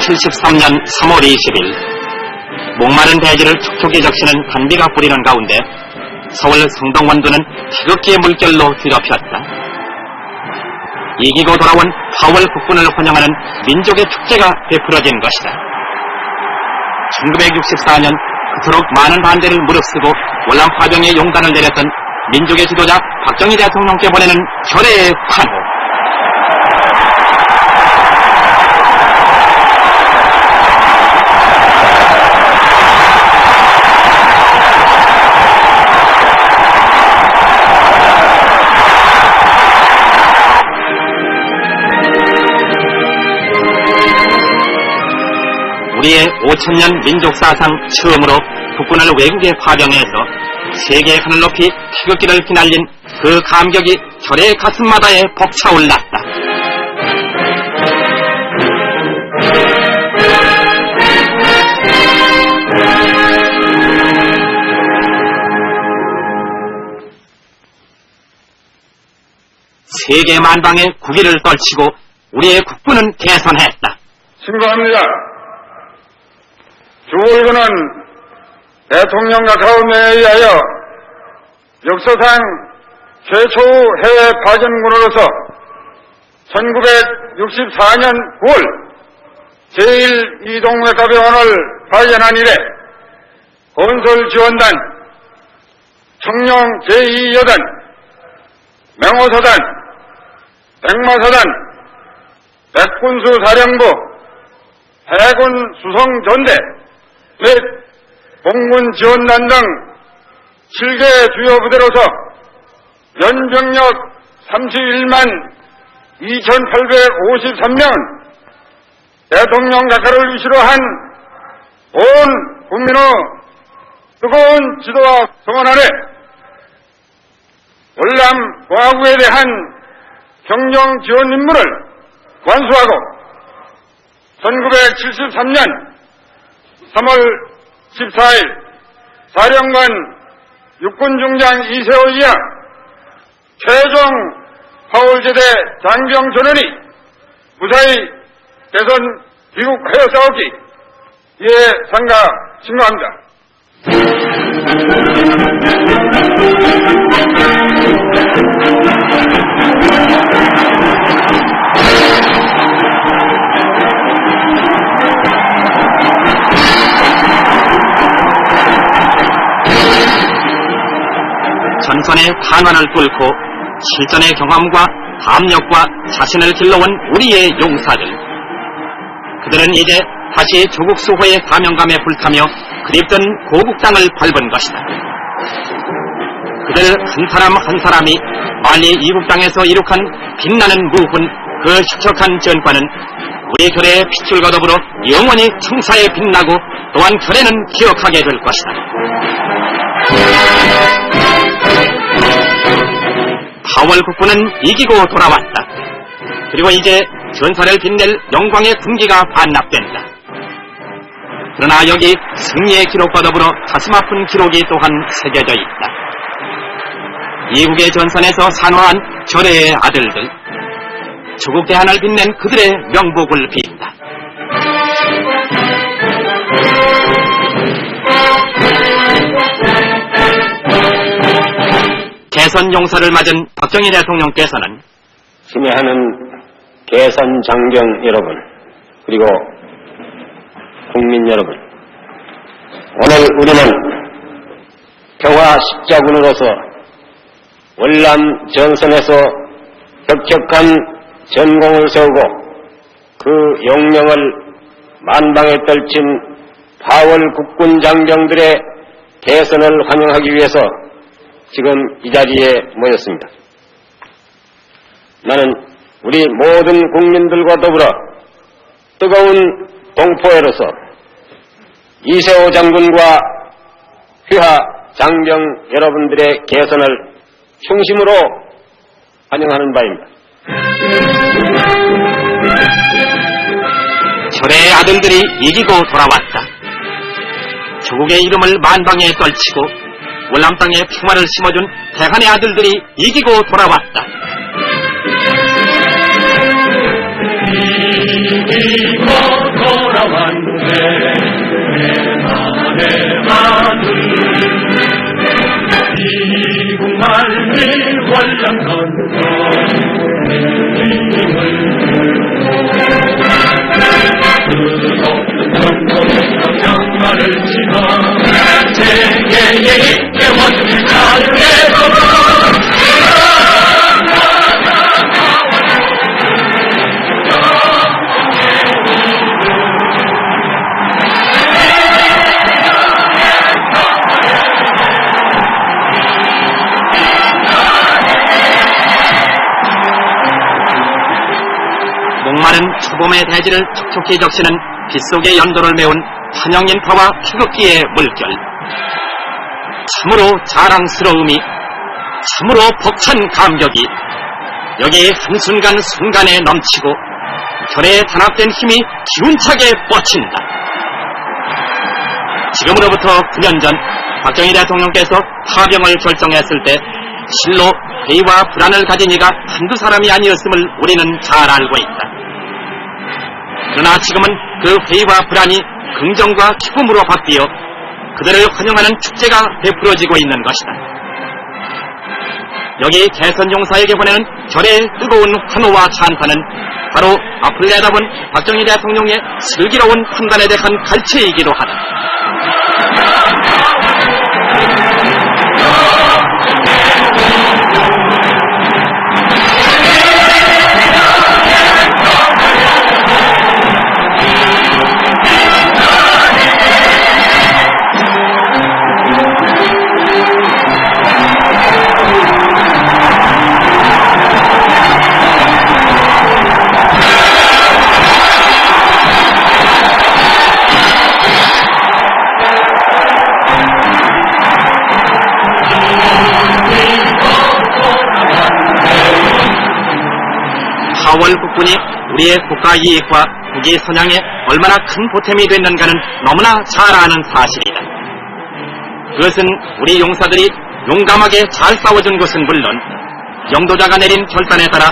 1973년 3월 20일 목마른 대지를 촉촉이 적시는 단비가 뿌리는 가운데 서울 성동원도는 태극기의 물결로 뒤덮였다. 이기고 돌아온 파월 국군을 환영하는 민족의 축제가 베풀어진 것이다. 1964년 그토록 많은 반대를 무릅쓰고 월남 파병에 용단을 내렸던 민족의 지도자 박정희 대통령께 보내는 결의의 환호. 우리의 5천년 민족 사상 처음으로 국군을 외국에 파병해서 세계의 하늘 높이 태극기를 휘날린 그 감격이 혈의 가슴마다에 벅차올랐다. 세계 만방의 국위를 떨치고 우리의 국군은 개선했다. 신고합니다. 주월군은 대통령과 가운데에 의하여 역사상 최초의 해외 파견군으로서 1964년 9월 제1이동외과병원을 파견한 이래 건설지원단, 청룡 제2여단, 맹호사단, 백마사단, 백군수사령부, 해군 수송전대 및 공군 지원단 등 7개 주요 부대로서 연병력 31만 2,853명 대통령 작가를 위시로 한 온 국민의 뜨거운 지도와 성원 아래 월남 공화국에 대한 경정 지원 임무를 완수하고 1973년 3월 14일 사령관 육군중장 이세호 이하 최종 파울제대 장병 전원이 무사히 개선 귀국하여 싸우기 이에 상가 신고합니다. 전선의 탄환을 뚫고 실전의 경험과 담력과 자신을 길러온 우리의 용사들. 그들은 이제 다시 조국 수호의 사명감에 불타며 그립던 고국 땅을 밟은 것이다. 그들 한 사람 한 사람이 빨리 이국 땅에서 이룩한 빛나는 무훈 그 혁혁한 전과는 우리 결의 빛줄과 더불어 영원히 청사에 빛나고 또한 결에는 기억하게 될 것이다. 파월 국군은 이기고 돌아왔다. 그리고 이제 전사를 빛낼 영광의 군기가 반납된다. 그러나 여기 승리의 기록과 더불어 가슴 아픈 기록이 또한 새겨져 있다. 이국의 전선에서 산화한 절의 아들들, 조국 대한을 빛낸 그들의 명복을 빈 다. 개선 용사를 맞은 박정희 대통령께서는 친애하는 개선 장병 여러분, 그리고 국민 여러분, 오늘 우리는 평화 십자군으로서 월남 전선에서 혁혁한 전공을 세우고 그 용명을 만방에 떨친 파월 국군 장병들의 개선을 환영하기 위해서 지금 이 자리에 모였습니다. 나는 우리 모든 국민들과 더불어 뜨거운 동포애로서 이세호 장군과 휘하 장병 여러분들의 개선을 충심으로 환영하는 바입니다. 절의 아들들이 이기고 돌아왔다. 조국의 이름을 만방에 떨치고 월남 땅에 평화를 심어준 대한의 아들들이 이기고 돌아왔다. 이기고 돌아왔네 내 마늘 이국 마른 초봄의 대지를 촉촉히 적시는 빗속의 연도를 메운 환영인파와 태극기의 물결. 참으로 자랑스러움이, 참으로 벅찬 감격이 여기 한순간 순간에 넘치고 결에 단합된 힘이 기운차게 뻗친다. 지금으로부터 9년 전 박정희 대통령께서 파병을 결정했을 때 실로 회의와 불안을 가진 이가 한두 사람이 아니었음을 우리는 잘 알고 있다. 그러나 지금은 그 회의와 불안이 긍정과 기쁨으로 바뀌어 그들을 환영하는 축제가 베풀어지고 있는 것이다. 여기 개선 용사에게 보내는 결의 뜨거운 환호와 찬탄은 바로 앞을 내다본 박정희 대통령의 슬기로운 판단에 대한 갈채이기도 하다. 파월 국군이 우리의 국가 이익과 국위 선양에 얼마나 큰 보탬이 됐는가는 너무나 잘 아는 사실이다. 그것은 우리 용사들이 용감하게 잘 싸워준 것은 물론 영도자가 내린 결단에 따라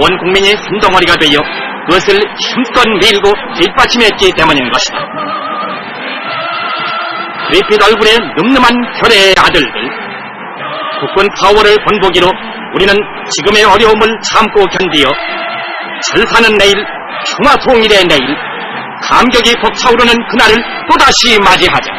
온 국민이 한 덩어리가 되어 그것을 힘껏 밀고 뒷받침했기 때문인 것이다. 그리핏 얼굴에 늠름한 결의 아들들, 국군 파워를 본보기로 우리는 지금의 어려움을 참고 견디어 잘 사는 내일, 평화 통일의 내일, 감격이 벅차오르는 그날을 또다시 맞이하자.